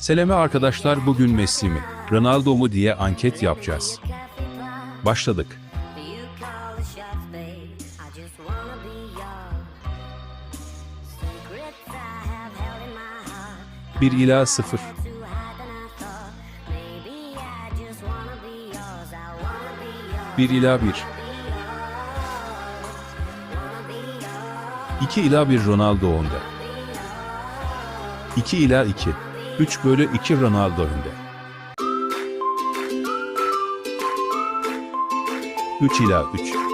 Seleme arkadaşlar bugün Messi mi, Ronaldo mu diye anket yapacağız. Başladık. 1 ila 0. Too high than I thought. Maybe I just wanna be yours. I wanna be yours. 1 ila 1. 2 ila 1 Ronaldo önde. 2 ila 2. 3 bölü 2 Ronaldo önde. 3 ila 3.